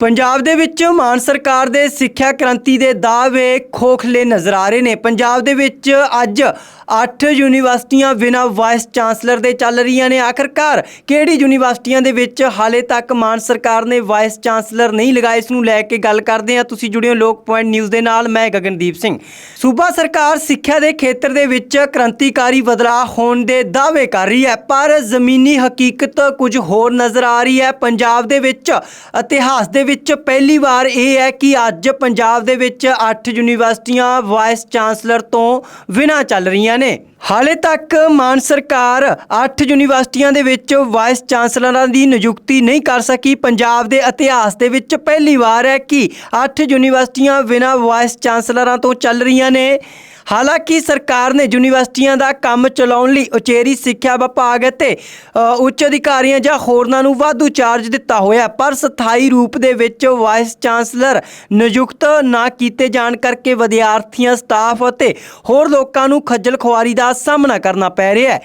ਪੰਜਾਬ ਦੇ ਵਿੱਚ ਮਾਨ ਸਰਕਾਰ ਦੇ ਸਿੱਖਿਆ ਕ੍ਰਾਂਤੀ ਦੇ ਦਾਅਵੇ ਖੋਖਲੇ ਨਜ਼ਰ ਆ ਰਹੇ ਨੇ। ਪੰਜਾਬ ਦੇ ਵਿੱਚ ਅੱਜ 8 ਯੂਨੀਵਰਸਿਟੀਆਂ ਬਿਨਾਂ ਵਾਈਸ ਚਾਂਸਲਰ ਦੇ ਚੱਲ ਰਹੀਆਂ ਨੇ। ਆਖਰਕਾਰ ਕਿਹੜੀ ਯੂਨੀਵਰਸਿਟੀਆਂ ਦੇ ਵਿੱਚ ਹਾਲੇ ਤੱਕ ਮਾਨ ਸਰਕਾਰ ਨੇ ਵਾਈਸ ਚਾਂਸਲਰ ਨਹੀਂ ਲਗਾਏ? ਇਸ ਨੂੰ ਲੈ ਕੇ ਗੱਲ ਕਰਦੇ ਹਾਂ। ਤੁਸੀਂ ਜੁੜੇ ਹੋ ਲੋਕ ਪੁਆਇੰਟ ਨਿਊਜ਼ ਦੇ ਨਾਲ। ਮੈਂ ਗਗਨਦੀਪ ਸਿੰਘ। ਸੂਬਾ ਸਰਕਾਰ ਸਿੱਖਿਆ ਦੇ ਖੇਤਰ ਦੇ ਵਿੱਚ ਕ੍ਰਾਂਤੀਕਾਰੀ ਬਦਲਾਅ ਹੋਣ ਦੇ ਦਾਅਵੇ ਕਰ ਰਹੀ ਹੈ, ਪਰ ਜ਼ਮੀਨੀ ਹਕੀਕਤ ਕੁਝ ਹੋਰ ਨਜ਼ਰ ਆ ਰਹੀ ਹੈ। ਪੰਜਾਬ ਦੇ ਵਿੱਚ ਇਤਿਹਾਸ ਦੇ ਵਿੱਚ ਪਹਿਲੀ ਵਾਰ ਇਹ ਹੈ ਕਿ ਅੱਜ ਪੰਜਾਬ ਦੇ ਵਿੱਚ 8 ਯੂਨੀਵਰਸਿਟੀਆਂ ਵਾਈਸ ਚਾਂਸਲਰ ਤੋਂ ਬਿਨਾਂ ਚੱਲ ਰਹੀਆਂ ਨੇ। ਹਾਲੇ ਤੱਕ ਮਾਨ ਸਰਕਾਰ 8 ਯੂਨੀਵਰਸਿਟੀਆਂ ਦੇ ਵਿੱਚ ਵਾਈਸ ਚਾਂਸਲਰਾਂ ਦੀ ਨਿਯੁਕਤੀ ਨਹੀਂ ਕਰ ਸਕੀ। ਪੰਜਾਬ ਦੇ ਇਤਿਹਾਸ ਦੇ ਵਿੱਚ ਪਹਿਲੀ ਵਾਰ ਹੈ ਕਿ 8 ਯੂਨੀਵਰਸਿਟੀਆਂ ਬਿਨਾਂ ਵਾਈਸ ਚਾਂਸਲਰਾਂ ਤੋਂ ਚੱਲ ਰਹੀਆਂ ਨੇ। ਹਾਲਾਂਕਿ ਸਰਕਾਰ ਨੇ ਯੂਨੀਵਰਸਿਟੀਆਂ ਦਾ ਕੰਮ ਚਲਾਉਣ ਲਈ ਉਚੇਰੀ ਸਿੱਖਿਆ ਵਿਭਾਗ ਅਤੇ ਉੱਚ ਅਧਿਕਾਰੀਆਂ ਜਾਂ ਹੋਰਨਾਂ ਨੂੰ ਵਾਧੂ ਚਾਰਜ ਦਿੱਤਾ ਹੋਇਆ ਪਰ ਸਥਾਈ ਰੂਪ ਦੇ ਵਿੱਚ ਵਾਈਸ ਚਾਂਸਲਰ ਨਿਯੁਕਤ ਨਾ ਕੀਤੇ ਜਾਣ ਕਰਕੇ ਵਿਦਿਆਰਥੀਆਂ, ਸਟਾਫ ਅਤੇ ਹੋਰ ਲੋਕਾਂ ਨੂੰ ਖੱਜਲ ਖੁਆਰੀ ਦਾ ਸਾਹਮਣਾ ਕਰਨਾ ਪੈ ਰਿਹਾ ਹੈ।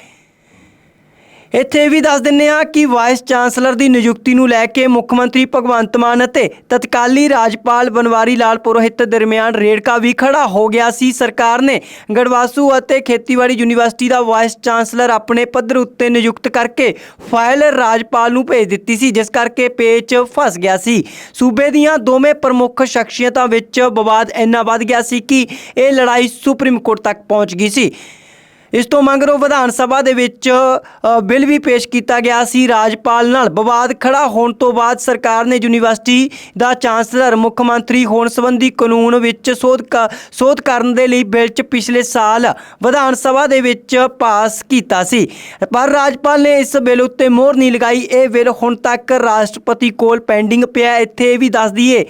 ਇੱਥੇ ਇਹ ਵੀ ਦੱਸ ਦਿੰਨੇ ਆ ਕਿ ਵਾਈਸ ਚਾਂਸਲਰ ਦੀ ਨਿਯੁਕਤੀ ਨੂੰ ਲੈ ਕੇ ਮੁੱਖ ਮੰਤਰੀ ਭਗਵੰਤ ਮਾਨ ਅਤੇ ਤਤਕਾਲੀ ਰਾਜਪਾਲ ਬਨਵਾਰੀ ਲਾਲ ਪੁਰੋਹਿਤ ਦਰਮਿਆਨ ਰੇੜਕਾ ਵੀ ਖੜਾ ਹੋ ਗਿਆ ਸੀ। ਸਰਕਾਰ ਨੇ ਗੜਵਾਸੂ ਅਤੇ ਖੇਤੀਬਾੜੀ ਯੂਨੀਵਰਸਿਟੀ ਦਾ ਵਾਈਸ ਚਾਂਸਲਰ ਆਪਣੇ ਪੱਧਰ ਉੱਤੇ ਨਿਯੁਕਤ ਕਰਕੇ ਫਾਈਲ ਰਾਜਪਾਲ ਨੂੰ ਭੇਜ ਦਿੱਤੀ ਸੀ, ਜਿਸ ਕਰਕੇ ਪੇਚ ਫਸ ਗਿਆ ਸੀ। ਸੂਬੇ ਦੀਆਂ ਦੋਵੇਂ ਪ੍ਰਮੁੱਖ ਸ਼ਖਸੀਅਤਾਂ ਵਿੱਚ ਵਿਵਾਦ ਇੰਨਾ ਵੱਧ ਗਿਆ ਸੀ ਕਿ ਇਹ ਲੜਾਈ ਸੁਪਰੀਮ ਕੋਰਟ ਤੱਕ ਪਹੁੰਚ ਗਈ ਸੀ। ਇਸ ਤੋਂ ਮਗਰੋਂ ਵਿਧਾਨ ਸਭਾ ਦੇ ਵਿੱਚ ਬਿੱਲ ਵੀ ਪੇਸ਼ ਕੀਤਾ ਗਿਆ ਸੀ। ਰਾਜਪਾਲ ਨਾਲ ਵਿਵਾਦ ਖੜਾ ਹੋਣ ਤੋਂ ਬਾਅਦ ਸਰਕਾਰ ਨੇ ਯੂਨੀਵਰਸਿਟੀ ਦਾ ਚਾਂਸਲਰ, ਮੁੱਖ ਮੰਤਰੀ ਹੋਣ ਸੰਬੰਧੀ ਕਾਨੂੰਨ ਵਿੱਚ ਸੋਧ ਕ- ਸੋਧ ਕਰਨ ਦੇ ਲਈ ਬਿੱਲ 'ਚ ਪਿਛਲੇ ਸਾਲ ਵਿਧਾਨ ਸਭਾ ਦੇ ਵਿੱਚ ਪਾਸ ਕੀਤਾ ਸੀ। ਪਰ ਰਾਜਪਾਲ ਨੇ ਇਸ ਬਿੱਲ ਉੱਤੇ ਮੋਹਰ ਨਹੀਂ ਲਗਾਈ। ਇਹ ਬਿੱਲ ਹੁਣ ਤੱਕ ਰਾਸ਼ਟਰਪਤੀ ਕੋਲ ਪੈਂਡਿੰਗ ਪਿਆ। ਇੱਥੇ ਇਹ ਵੀ ਦੱਸ ਦਈਏ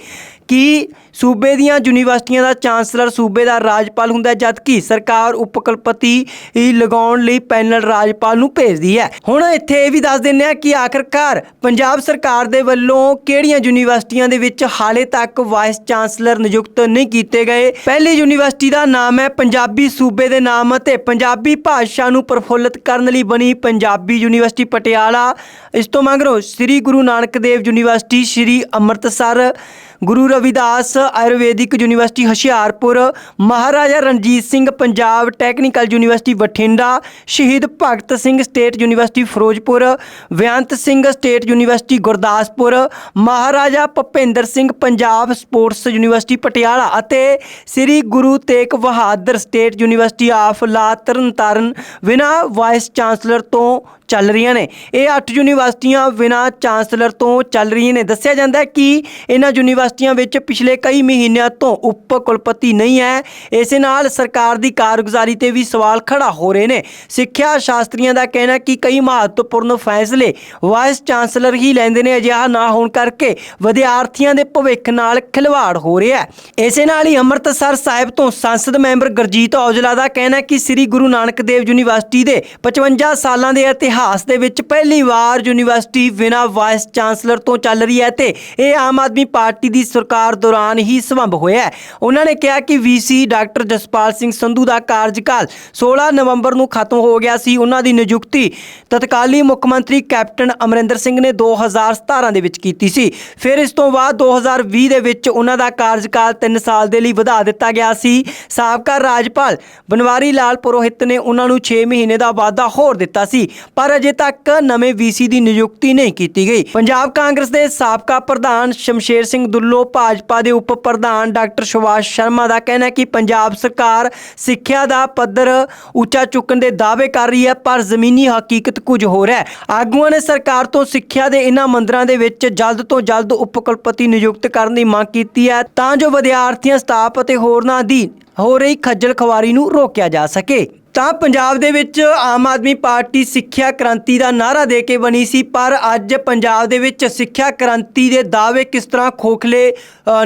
ਕਿ ਸੂਬੇ ਦੀਆਂ ਯੂਨੀਵਰਸਿਟੀਆਂ ਦਾ ਚਾਂਸਲਰ ਸੂਬੇ ਦਾ ਰਾਜਪਾਲ ਹੁੰਦਾ ਹੈ, ਜਦਕਿ ਸਰਕਾਰ ਉਪਕੁਲਪਤੀ ਹੀ ਲਗਾਉਣ ਲਈ ਪੈਨਲ ਰਾਜਪਾਲ ਨੂੰ ਭੇਜਦੀ ਹੈ? ਹੁਣ ਇੱਥੇ ਇਹ ਵੀ ਦੱਸ ਦਿੰਦੇ ਆ ਕਿ ਆਖਰਕਾਰ ਪੰਜਾਬ ਸਰਕਾਰ ਦੇ ਵੱਲੋਂ ਕਿਹੜੀਆਂ ਯੂਨੀਵਰਸਿਟੀਆਂ ਦੇ ਵਿੱਚ ਹਾਲੇ ਤੱਕ ਵਾਈਸ ਚਾਂਸਲਰ ਨਿਯੁਕਤ ਨਹੀਂ ਕੀਤੇ ਗਏ? ਪਹਿਲੀ ਯੂਨੀਵਰਸਿਟੀ ਦਾ ਨਾਮ ਹੈ ਪੰਜਾਬੀ ਸੂਬੇ ਦੇ ਨਾਮ ਅਤੇ ਪੰਜਾਬੀ ਭਾਸ਼ਾ ਨੂੰ ਪ੍ਰਫੁੱਲਤ ਕਰਨ ਲਈ ਬਣੀ ਪੰਜਾਬੀ ਯੂਨੀਵਰਸਿਟੀ ਪਟਿਆਲਾ। ਇਸ ਤੋਂ ਮਗਰੋਂ Sri Guru Nanak Dev University Sri Amritsar Guru Ravidas Ayurvedic University Hoshiarpur, Maharaja Ranjit Singh Punjab Technical University Bathinda, Shaheed Bhagat Singh State University Firozpur Beant Singh State University Gurdaspur, Maharaja Bhupinder Singh Punjab Sports University Patiala ਅਤੇ Sri Guru Tegh Bahadur State University of law Tarn Taran, ਬਿਨਾਂ ਵਾਈਸ ਚਾਂਸਲਰ ਤੋਂ ਚੱਲ ਰਹੀਆਂ ਨੇ। ਇਹ 8 ਯੂਨੀਵਰਸਿਟੀਆਂ ਬਿਨਾਂ ਚਾਂਸਲਰ ਤੋਂ ਚੱਲ ਰਹੀਆਂ ਨੇ। ਦੱਸਿਆ ਜਾਂਦਾ ਹੈ ਕਿ ਇਹਨਾਂ ਯੂਨੀਵਰਸਿਟੀਆਂ ਵਿੱਚ ਪਿਛਲੇ ਕਈ ਮਹੀਨਿਆਂ ਤੋਂ ਉਪ ਕੁਲਪਤੀ ਨਹੀਂ ਹੈ। ਇਸੇ ਨਾਲ ਸਰਕਾਰ ਦੀ ਕਾਰਗੁਜ਼ਾਰੀ ਤੇ ਵੀ ਸਵਾਲ ਖੜਾ ਹੋ ਰਹੇ ਨੇ। ਸਿੱਖਿਆ ਸ਼ਾਸਤਰੀਆਂ ਦਾ ਕਹਿਣਾ ਕਿ ਕਈ ਮਹੱਤਵਪੂਰਨ ਫੈਸਲੇ ਵਾਈਸ ਚਾਂਸਲਰ ਹੀ ਲੈਂਦੇ ਨੇ। ਅਜਿਹਾ ਨਾ ਹੋਣ ਕਰਕੇ ਵਿਦਿਆਰਥੀਆਂ ਦੇ ਭਵਿੱਖ ਨਾਲ ਖਿਲਵਾੜ ਹੋ ਰਿਹਾ ਹੈ। ਇਸੇ ਨਾਲ ਹੀ ਅੰਮ੍ਰਿਤਸਰ ਸਾਹਿਬ ਤੋਂ ਸੰਸਦ ਮੈਂਬਰ ਗੁਰਜੀਤ ਔਜਲਾ ਦਾ ਕਹਿਣਾ ਕਿ ਸ੍ਰੀ ਗੁਰੂ ਨਾਨਕ ਦੇਵ ਯੂਨੀਵਰਸਿਟੀ ਦੇ 55 ਸਾਲਾਂ ਦੇ ਇਤਿਹਾਸ ਦੇ ਵਿੱਚ ਪਹਿਲੀ ਵਾਰ ਯੂਨੀਵਰਸਿਟੀ ਬਿਨਾਂ ਵਾਈਸ ਚਾਂਸਲਰ ਤੋਂ ਚੱਲ ਰਹੀ ਹੈ ਤੇ ਇਹ ਆਮ ਆਦਮੀ ਪਾਰਟੀ ਦੀ ਸਰਕਾਰ ਦੌਰਾਨ ਹੀ ਸੰਭਵ ਹੋਇਆ ਉਹਨਾਂ ਨੇ ਕਿਹਾ ਕਿ ਵੀਸੀ ਡਾਕਟਰ ਜਸਪਾਲ ਸਿੰਘ ਸੰਧੂ ਦਾ ਕਾਰਜਕਾਲ 16 ਨਵੰਬਰ ਨੂੰ ਖਤਮ ਹੋ ਗਿਆ ਸੀ। ਉਹਨਾਂ ਦੀ ਨਿਯੁਕਤੀ ਤਤਕਾਲੀ ਮੁੱਖ ਮੰਤਰੀ ਕੈਪਟਨ ਅਮਰਿੰਦਰ ਸਿੰਘ ਨੇ 2017 ਦੇ ਵਿੱਚ ਕੀਤੀ ਸੀ। ਫਿਰ ਇਸ ਤੋਂ ਬਾਅਦ 2020 ਦੇ ਵਿੱਚ ਉਹਨਾਂ ਦਾ ਕਾਰਜਕਾਲ 3 ਸਾਲ ਦੇ ਲਈ ਵਧਾ ਦਿੱਤਾ ਗਿਆ ਸੀ। ਸਾਬਕਾ ਰਾਜਪਾਲ ਬਨਵਾਰੀ ਲਾਲ ਪੁਰੋਹਿਤ ਨੇ ਉਹਨਾਂ ਨੂੰ 6 ਮਹੀਨੇ ਦਾ ਵਾਅਦਾ ਹੋਰ ਦਿੱਤਾ ਸੀ। ਪਰ ਅਜੇ ਤੱਕ ਨਵੇਂ ਵੀਸੀ ਦੀ ਨਿਯੁਕਤੀ ਨਹੀਂ ਕੀਤੀ ਗਈ। ਪੰਜਾਬ ਕਾਂਗਰਸ ਦੇ ਸਾਬਕਾ ਪ੍ਰਧਾਨ ਸ਼ਮਸ਼ੇਰ ਸਿੰਘ ਦੁੱਲੋ, ਭਾਜਪਾ ਦੇ ਉਪ ਪ੍ਰਧਾਨ ਡਾਕਟਰ ਸੁਭਾਸ਼ ਸ਼ਰਮਾ ਦਾ ਕਹਿਣਾ ਹੈ ਕਿ ਪੰਜਾਬ ਸਰਕਾਰ ਸਿੱਖਿਆ ਦਾ ਪੱਧਰ ਉੱਚਾ ਚੁੱਕਣ ਦੇ ਦਾਅਵੇ ਕਰ ਰਹੀ ਹੈ, ਪਰ ਜ਼ਮੀਨੀ ਹਕੀਕਤ ਕੁਝ ਹੋਰ ਹੈ। ਆਗੂਆਂ ਨੇ ਸਰਕਾਰ ਤੋਂ ਸਿੱਖਿਆ ਦੇ ਇਹਨਾਂ ਮੰਦਰਾਂ ਦੇ ਵਿੱਚ ਜਲਦ ਤੋਂ ਜਲਦ ਉਪ ਕੁਲਪਤੀ ਨਿਯੁਕਤ ਕਰਨ ਦੀ ਮੰਗ ਕੀਤੀ ਹੈ, ਤਾਂ ਜੋ ਵਿਦਿਆਰਥੀਆਂ, ਸਟਾਫ ਅਤੇ ਹੋਰਨਾਂ ਦੀ ਹੋ ਰਹੀ ਖੱਜਲ ਖਵਾਰੀ ਨੂੰ ਰੋਕਿਆ ਜਾ ਸਕੇ। ਤਾਂ ਪੰਜਾਬ ਦੇ ਵਿੱਚ ਆਮ ਆਦਮੀ ਪਾਰਟੀ ਸਿੱਖਿਆ ਕ੍ਰਾਂਤੀ ਦਾ ਨਾਰਾ ਦੇ ਕੇ ਬਣੀ ਸੀ, ਪਰ ਅੱਜ ਪੰਜਾਬ ਦੇ ਵਿੱਚ ਸਿੱਖਿਆ ਕ੍ਰਾਂਤੀ ਦੇ ਦਾਅਵੇ ਕਿਸ ਤਰ੍ਹਾਂ ਖੋਖਲੇ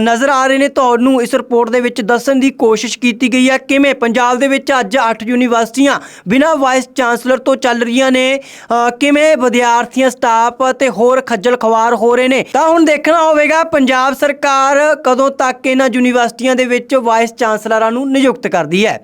ਨਜ਼ਰ ਆ ਰਹੇ ਨੇ, ਤੁਹਾਨੂੰ ਇਸ ਰਿਪੋਰਟ ਦੇ ਵਿੱਚ ਦੱਸਣ ਦੀ ਕੋਸ਼ਿਸ਼ ਕੀਤੀ ਗਈ ਹੈ। ਕਿਵੇਂ ਪੰਜਾਬ ਦੇ ਵਿੱਚ ਅੱਜ 8 ਯੂਨੀਵਰਸਿਟੀਆਂ ਬਿਨਾਂ ਵਾਈਸ ਚਾਂਸਲਰ ਤੋਂ ਚੱਲ ਰਹੀਆਂ ਨੇ ਕਿਵੇਂ ਵਿਦਿਆਰਥੀਆਂ, ਸਟਾਫ ਅਤੇ ਹੋਰ ਖੱਜਲ ਖਵਾਰ ਹੋ ਰਹੇ ਨੇ? ਤਾਂ ਹੁਣ ਦੇਖਣਾ ਹੋਵੇਗਾ, ਪੰਜਾਬ ਸਰਕਾਰ ਕਦੋਂ ਤੱਕ ਇਹਨਾਂ ਯੂਨੀਵਰਸਿਟੀਆਂ ਦੇ ਵਿੱਚ ਵਾਈਸ ਚਾਂਸਲਰਾਂ ਨੂੰ ਨਿਯੁਕਤ ਕਰਦੀ ਹੈ।